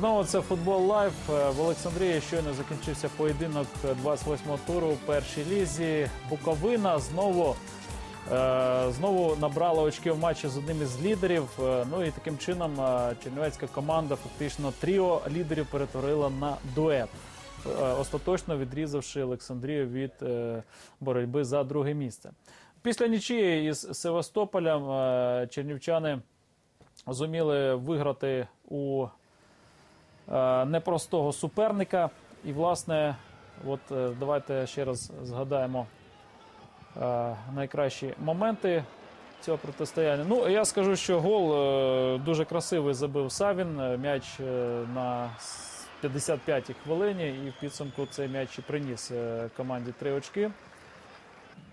Знову це футбол лайв. Е, В Олександрії щойно закінчився поєдинок 28-го туру у першій лізі. Буковина знову, е, знову набрала очки в матчі з одним із лідерів. Е, Ну і таким чином чернівецька команда фактично тріо лідерів перетворила на дует. Остаточно відрізавши Олександрію від боротьби за друге місце. Після нічиї із Севастополем чернівчани зуміли виграти у непростого суперника. І, власне, от е, давайте ще раз згадаємо е, найкращі моменти цього протистояння. Ну, я скажу, що гол е, дуже красивий забив Савін. Е, М'яч е, на 55-й хвилині, і в підсумку цей м'яч і приніс е, команді три очки.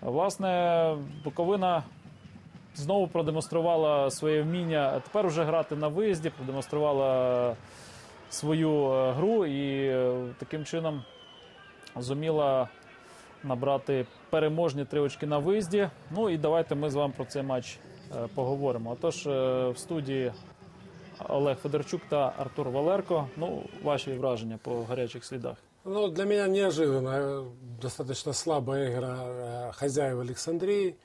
Власне, Буковина знову продемонструвала своє вміння тепер вже грати на виїзді, продемонструвала свою е, гру і е, таким чином зуміла набрати переможні три очки на виїзді. Ну і давайте ми з вами про цей матч е, поговоримо. Отож, в студії Олег Федорчук та Артур Валерко. Ну, ваші враження по гарячих слідах. Ну, для меня неожиданно достаточно слабая игра хозяев Александрии.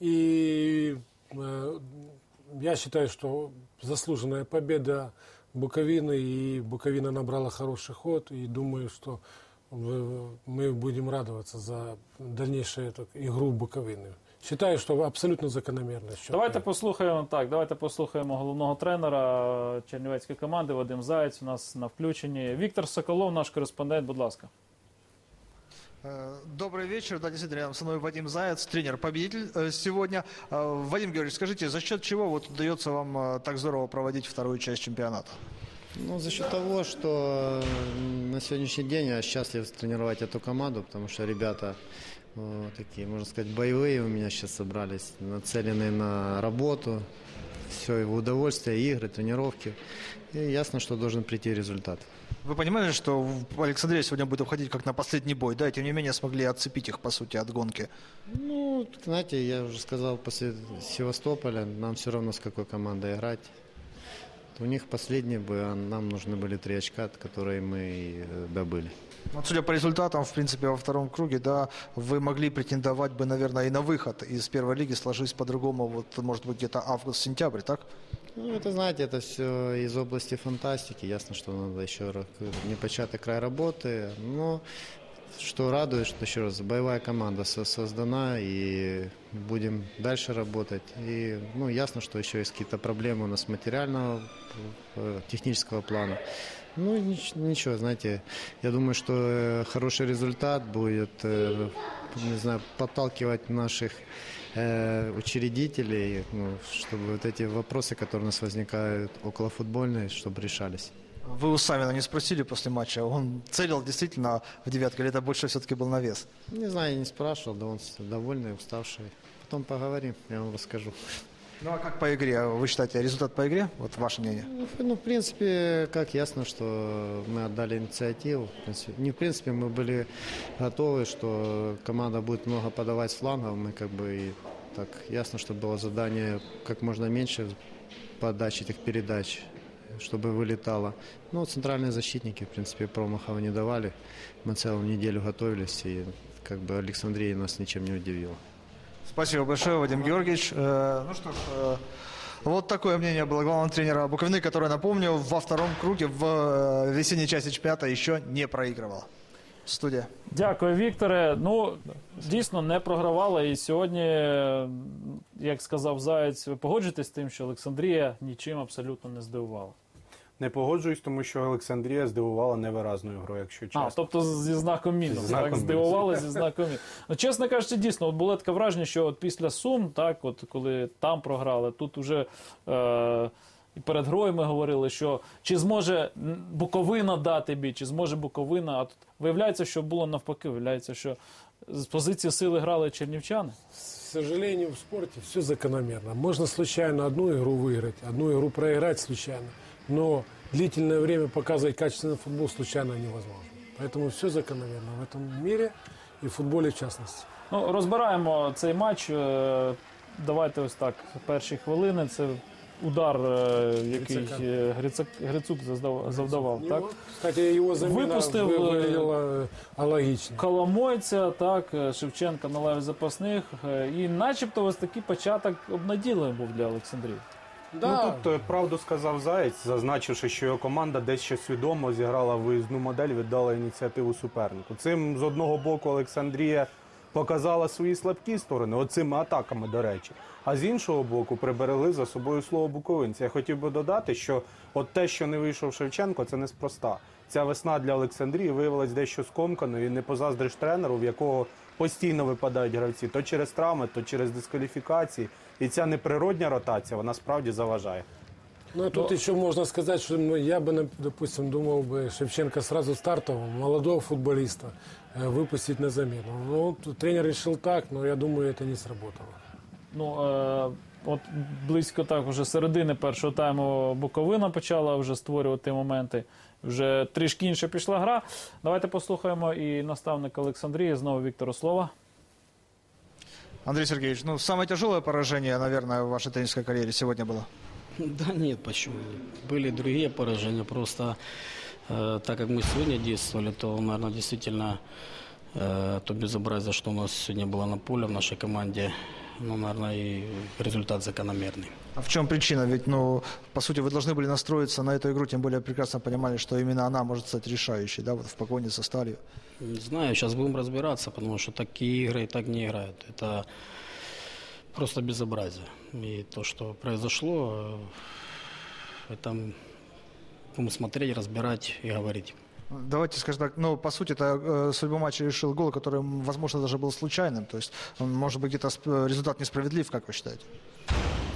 И э, я считаю, что заслуженная победа Буковины, и Буковина набрала хороший ход. И думаю, что в- мы будем радоваться за дальнейшую эту игру Буковины. Считаю, что абсолютно закономерно. счет. Давайте послухаємо так. Давайте послухаємо головного тренера чернівецької команди Вадим Заєць. У нас на включенні. Віктор Соколов, наш кореспондент. Будь ласка. Э, Добрый вечер. Да, действительно, рядом со мной Вадим Заяц, тренер-победитель э, сегодня. Э, Вадим Георгиевич, скажите, за счет чего вот удается вам так здорово проводить вторую часть чемпионата? Ну, за счет того, что на сегодняшний день я счастлив тренировать эту команду, потому что ребята э, такие, можно сказать, боевые у меня сейчас собрались, нацеленные на работу, все, в удовольствие, игры, тренировки. И ясно, что должен прийти результат. Вы понимали, что Александрия сегодня будет уходить как на последний бой, да, и тем не менее смогли отцепить их, по сути, от гонки? Ну, знаете, я уже сказал, после Севастополя нам все равно с какой командой играть. У них последний бой, а нам нужны были три очка, которые мы э, добыли. Вот судя по результатам, в принципе, во втором круге, да, вы могли претендовать бы, наверное, и на выход из первой лиги, сложись по-другому, вот, может быть, где-то август-сентябрь, так? Ну, это, знаете, это все из области фантастики. Ясно, что надо еще ра- непочатый край работы. Но что радует, что еще раз, боевая команда со- создана, и будем дальше работать. И, ну, ясно, что еще есть какие-то проблемы у нас материального, э, технического плана. Ну, нич- ничего, знаете, я думаю, что э, хороший результат будет, э, не знаю, подталкивать наших э, учредителей, ну, чтобы вот эти вопросы, которые у нас возникают околофутбольные, чтобы решались. Вы у Савина не спросили после матча, он целил действительно в девятке, или это больше все-таки был навес? Не знаю, я не спрашивал, да он довольный, уставший. Потом поговорим, я вам расскажу. Ну а как по игре? Вы считаете результат по игре? Вот ваше мнение. Ну, в- Ну, в принципе, как ясно, что мы отдали инициативу. Не в принципе, мы были готовы, что команда будет много подавать с флангов. Мы как бы и так ясно, что было задание как можно меньше подач этих передач, чтобы вылетало. Ну, центральные защитники, в принципе, промахов не давали. Мы целую неделю готовились, и как бы Александрия нас ничем не удивила. Спасибо большое, Вадим Георгиевич. Э, Ну что ж, э, вот такое мнение было главного тренера Буковины, который, напомню, во втором круге в э, весенней части чемпионата еще не проигрывал. Студия. Дякую, Вікторе. Ну, дійсно, не програвала. І сьогодні, е, як сказав Заєць, ви погоджуєтесь з тим, що Олександрія нічим абсолютно не здивувала. Не погоджуюсь, тому що Олександрія здивувала невиразною грою, якщо чесно. А, тобто зі знаком мінус. Зі знаком так, мінус. здивували зі знаком мінус. Ну, чесно кажучи, дійсно, от було таке враження, що от після Сум, так, от коли там програли, тут уже е, і перед грою ми говорили, що чи зможе Буковина дати бій, чи зможе Буковина. А тут виявляється, що було навпаки, виявляється, що з позиції сили грали чернівчани. К сожалению, в спорте все закономерно. Можно случайно одну игру выиграть, одну игру проиграть случайно, но длительное время показывать качественный футбол случайно невозможно. Поэтому все закономерно в этом мире и в футболе в частности. Ну, розбираємо цей матч. Е, Давайте ось так. Перші хвилини. Це удар, е, який Грицака. е, Грицак, Грицук заздав- завдавав. Так? Его, кстати, его замена Выпустил, вы- э, выглядела алогично. Коломойця, так, е, Шевченка на лаві запасних. е, І начебто ось такий початок обнадійливий був для Олександрії. Да, Ну тут е, правду сказав Заєць, зазначивши, що його команда дещо свідомо зіграла виїзну модель, віддала ініціативу супернику. Цим з одного боку Олександрія показала свої слабкі сторони, оцими атаками, до речі. А з іншого боку, приберегли за собою слово буковинця. Я хотів би додати, що от те, що не вийшов Шевченко, це неспроста. Ця весна для Олександрії виявилась дещо скомканою і не позаздриш тренеру, в якого постійно випадають гравці то через травми, то через дискваліфікації. І ця неприродня ротація вона справді заважає. Ну, а тут еще можно сказать, что ну, я бы, нап- допустим, думал бы Шевченко сразу стартового, молодого футболиста, э, выпустить на замену. Ну, тут тренер решил так, но я думаю, это не сработало. Ну, е, от близько так, уже середини першого тайму Буковина почала вже створювати моменти. Вже трішки інша пішла гра. Давайте послухаємо і наставника Олександрії, знову Віктора Слова. Андрей Сергеевич, ну самое тяжелое поражение, наверное, в вашей тренерской карьере сегодня было. Да нет, почему? Были другие поражения, просто э, так как мы сегодня действовали, то, наверное, действительно э, то безобразие, что у нас сегодня было на поле в нашей команде, ну, наверное, и результат закономерный. А в чем причина? Ведь, ну, по сути, вы должны были настроиться на эту игру, тем более прекрасно понимали, что именно она может стать решающей, да, вот в погоне со сталью. Не знаю, сейчас будем разбираться, потому что такие игры и так не играют. Это просто безобразие. И то, что произошло, э, это будем смотреть, разбирать и говорить. Давайте скажем так, ну, по сути, это э, судьбу матча решил гол, который, возможно, даже был случайным. То есть, он, может быть, где-то результат несправедлив, как вы считаете?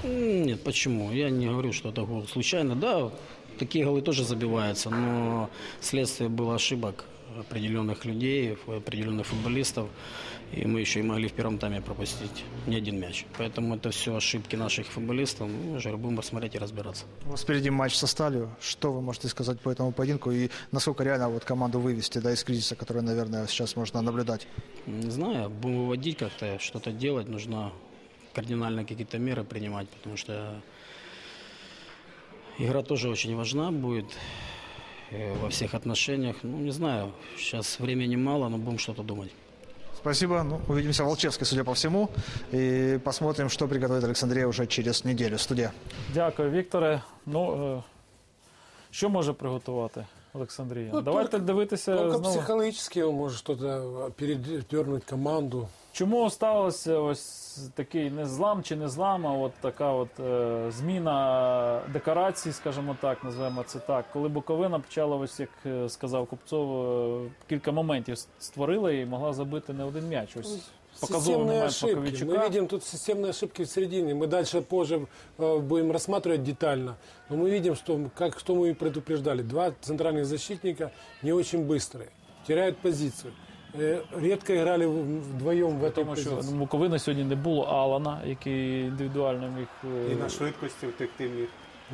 Нет, почему? Я не говорю, что это гол случайно. Да, такие голы тоже забиваются, но следствие было ошибок определенных людей, определенных футболистов. И мы еще и могли в первом тайме пропустить не один мяч. Поэтому это все ошибки наших футболистов. Ну, уже будем смотреть и разбираться. У вас впереди матч со сталью. Что вы можете сказать по этому поединку и насколько реально вот команду вывести да, из кризиса, который, наверное, сейчас можно наблюдать? Не знаю, будем выводить как-то, что-то делать. Нужно кардинально какие-то меры принимать, потому что игра тоже очень важна будет э, во всех отношениях. Ну, не знаю, сейчас времени мало, но будем что-то думать. Спасибо. Ну, увидимся в Волчевске, судя по всему. И посмотрим, что приготовит Александрия уже через неделю. Студия. Дякую, Вікторе. Ну, е, що може приготувати Олександрія? Ну, Давайте только- дивитися Только знову. психологически он может что-то передернуть команду. Чому стався ось такий не злам чи не злам, а от така от е, зміна декорацій, скажімо так, називаємо це так. Коли Буковина почала, ось як е, сказав Купцов, е, кілька моментів створила і могла забити не один м'яч. Ось показовий Системные момент ошибки. Поковичука. Мы видим тут системные ошибки в середине. Мы дальше позже э, будем рассматривать детально. Но мы видим, что, как, что мы и предупреждали. Два центральных защитника не очень быстрые. Теряют позицию. Э, Редко играли в- вдвоем в этой Тому що позиции. ну, Буковина сьогодні не було Алана, який індивідуально міг. е, І на швидкості втекти міг.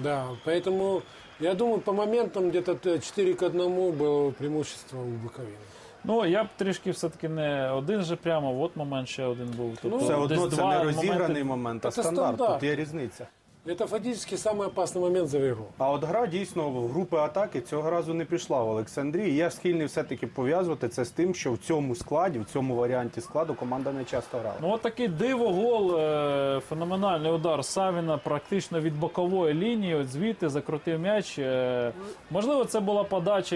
Да, поэтому я думаю, по моментам где-то т- 4 к 1 было преимущество у Буковины. Ну, я б трішки все-таки не один же прямо, от момент ще один був. Тобто, Все одно десь це два не розіграний моменти. момент, а Це стандарт. стандарт. Тут є різниця. Это фактически самый опасный момент за игру. А от гра дійсно в групи атаки цього разу не пішла в Олександрії. Я схильний все-таки пов'язувати це з тим, що в цьому складі, в цьому варіанті складу команда не часто грала. Ну, от такий диво гол, е, феноменальний удар Савіна практично від бокової лінії, от звідти закрутив м'яч. Е, можливо, це була подача,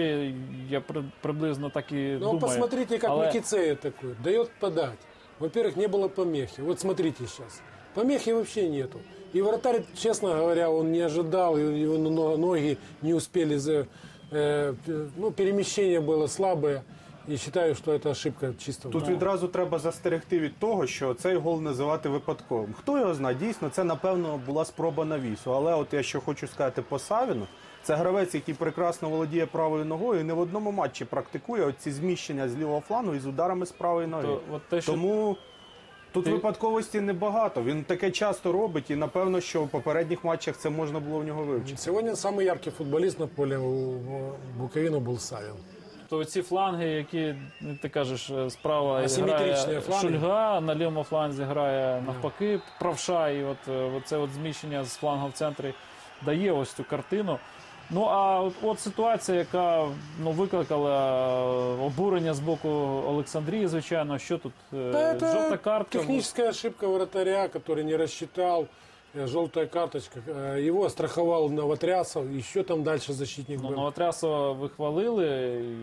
я при- приблизно так і Ну, думаю. посмотрите, как Але- Никицея такой. Дает подать. Во-первых, не было помехи. Вот смотрите сейчас. Помехи вообще нету. И вратарь, честно говоря, он не ожидал, и его но- ноги не успели за... э, п- ну, перемещение было слабое. И считаю, что это ошибка чисто. Тут відразу треба застерегти від того, що цей гол називати випадковим. Хто його знає, дійсно, це напевно була спроба навісу. Але от я що хочу сказати по Савіну, це гравець, який прекрасно володіє правою ногою і не в одному матчі практикує оці зміщення з лівого флангу із ударами з правої ноги. То, от те, що Тому тут Ти- випадковості небагато. Він таке часто робить, і напевно, що в попередніх матчах це можна було в нього вивчити. Сегодня самый яркий футболист на поле у у Буковины был Савин. То ці фланги, які ти кажеш, е, справа Асиметричні грає фланги. Шульга, на лівому фланзі грає навпаки правша, і от, е, от це от зміщення з флангу в центрі дає ось цю картину. Ну а от, от ситуація, яка ну, викликала е, обурення з боку Олександрії, звичайно, що тут е, Да, это жовта картка. техническая ошибка вратаря, который не рассчитал. э, Желтая карточка. Э, Его страховал Новотрясов. Еще там дальше защитник Ну, был. Новотрясова ви хвалили,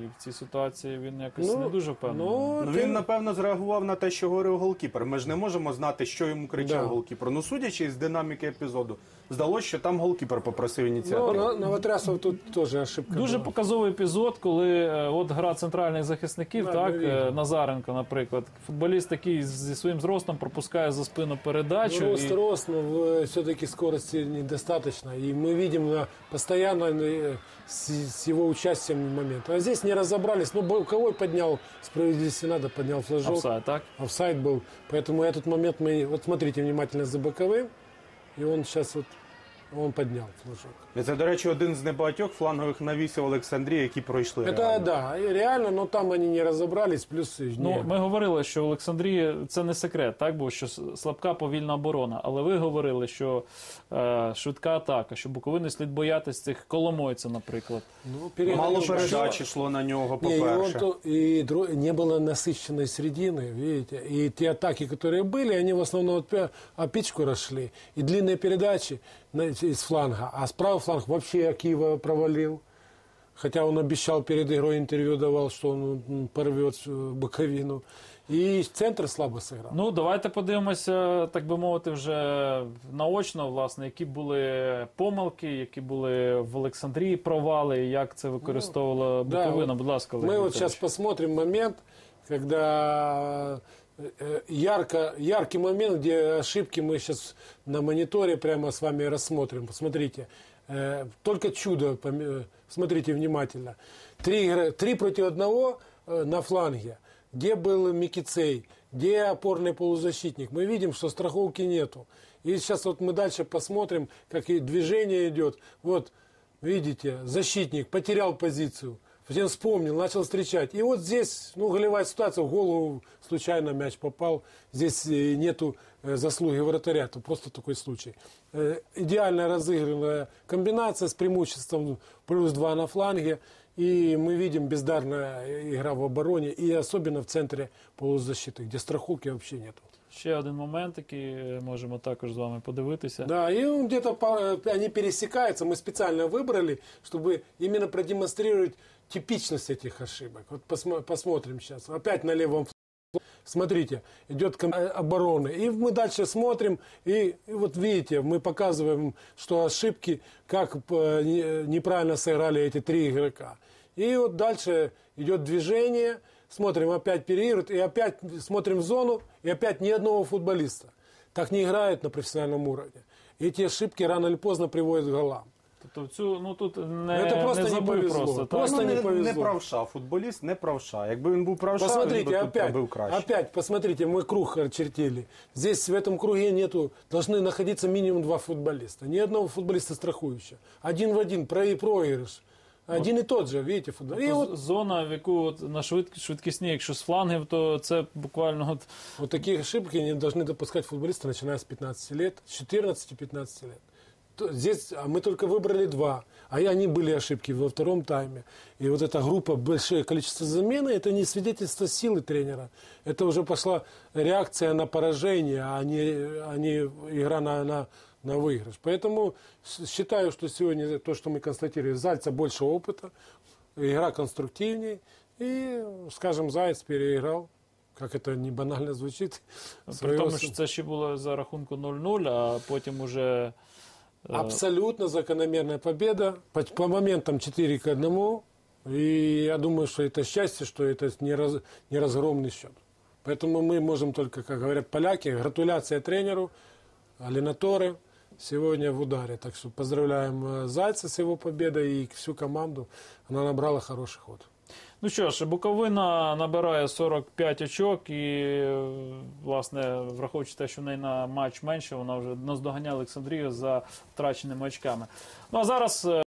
і в цій ситуації він якось не дуже впевнений. ну, Ну, ты- він напевно зреагував на те, що говорив голкіпер. Ми ж не можемо знати, що йому кричав Да. голкіпер. Ну, судячи з динаміки епізоду, здалося, що там голкіпер попросив ну, ініціативу. Но- Новотрясов тут тоже ошибка Дуже была. показовий епізод, коли е, от гра центральних захисників, Да, так ми е, видимо. Назаренко, наприклад, футболіст такий зі своїм зростом пропускає за спину передачу. Ну, рост, і... рост, но все-таки скорости недостаточно. И мы видим на постоянно э, с, с его участием момент. А здесь не разобрались. Ну, боковой поднял, справедливости надо, поднял флажок. Офсайд, так? Офсайд был. Поэтому этот момент мы... Вот смотрите внимательно за боковым. И он сейчас вот Он поднял флажок. І Це, до речі, один з небагатьох флангових навісів Олександрії, які пройшли. Это реально. да, и реально, но там они не разобрались, плюс и Ну, не- ми говорили, що в Олександрії це не секрет, так? Бо що с- слабка повільна оборона. Але ви говорили, що е, швидка атака, що Буковини слід боятись цих коломойця, наприклад. ну, перед- Мало ну, передач йшло на нього, Не, и, он по-перше. то- и дро- не было насыщенной середины, видите. И те атаки, которые были, они в основном от пя- опичку расшли. И длинные передачи на- из фланга. А с правого фланга вообще Акива провалил. Хотя он обещал перед игрой интервью давал, что он м, порвет э, боковину. И центр слабо сыграл. Ну, давайте подивимося, так би мовити, вже наочно, власне, які були помилки, які були в Олександрії провали, і як це використовувала да, Буковина. вот Будь ласка, Олег Мы вот Вікторович. сейчас посмотрим момент, когда э, ярко, яркий момент, где ошибки мы сейчас на мониторе прямо с вами рассмотрим. Посмотрите, э, только чудо, э, смотрите внимательно. Три, три против одного э, на фланге. Где был Микицей, где опорный полузащитник. Мы видим, что страховки нету. И сейчас вот мы дальше посмотрим, как и движение идет. Вот, видите, защитник потерял позицию. Затем вспомнил, начал встречать. И вот здесь, ну, голевая ситуация, в голову случайно мяч попал. Здесь э, нету э, заслуги вратаря, это просто такой случай. Э, Идеально разыгранная комбинация с преимуществом плюс два на фланге. И мы видим бездарная игра в обороне, и особенно в центре полузащиты, где страховки вообще нету. Ще один момент, який можемо також з вами подивитися. Да, и где-то они пересекаются. Мы специально выбрали, чтобы именно продемонстрировать типичность этих ошибок. Вот посмо- посмотрим сейчас. Опять на левом. Смотрите, идет э, оборона. И мы дальше смотрим, и, и вот видите, мы показываем, что ошибки, как не- неправильно сыграли эти три игрока. И вот дальше идет движение, смотрим, опять переигрывают, и опять смотрим в зону, и опять ни одного футболиста. Так не играют на профессиональном уровне. Эти ошибки рано или поздно приводят к голам. Тобто цю, ну тут не, Це просто не не забив повезло. просто. так? Просто ну, не не, повезло. не правша, футболіст не правша. Якби він був правша, він би Посмотрите, тут опять, був краще. опять, посмотрите, мы круг очертили. Здесь в этом круге нету, должны находиться минимум два футболиста. Ни одного футболиста страхующего. Один в один, про проигрыш. Один и тот же, видите, футбол. И Тобто вот, Зона, в яку от на швид, швидкісні, якщо з флангів, то це буквально от вот такие ошибки не должны допускать футболисты, начиная с 15 лет, с 14-15 лет. То- Здесь а мы только выбрали два, а и они были ошибки во втором тайме. И вот эта группа, большое количество замены, это не свидетельство силы тренера. Это уже пошла реакция на поражение, а не, а не игра на, на, на выигрыш. Поэтому с- считаю, что сегодня то, что мы констатировали, Зальца больше опыта, игра конструктивней. И, скажем, Заяц переиграл, как это не банально звучит. при своего тому, що це ще було за рахунку 0-0, а потім уже е, Абсолютно закономерная победа. По, по моментам 4 к 1. И я думаю, что это счастье, что это не, раз, не разгромный счет. Поэтому мы можем только, как говорят поляки, гратуляция тренеру, Алинаторе сегодня в ударе. Так что поздравляем э, Зайца с его победой и всю команду. Она набрала хороший ход. Ну що ж, Буковина набирає 45 очок і, власне, враховуючи те, що в неї на матч менше, вона вже наздоганяє Олександрію за втраченими очками. Ну а зараз. е,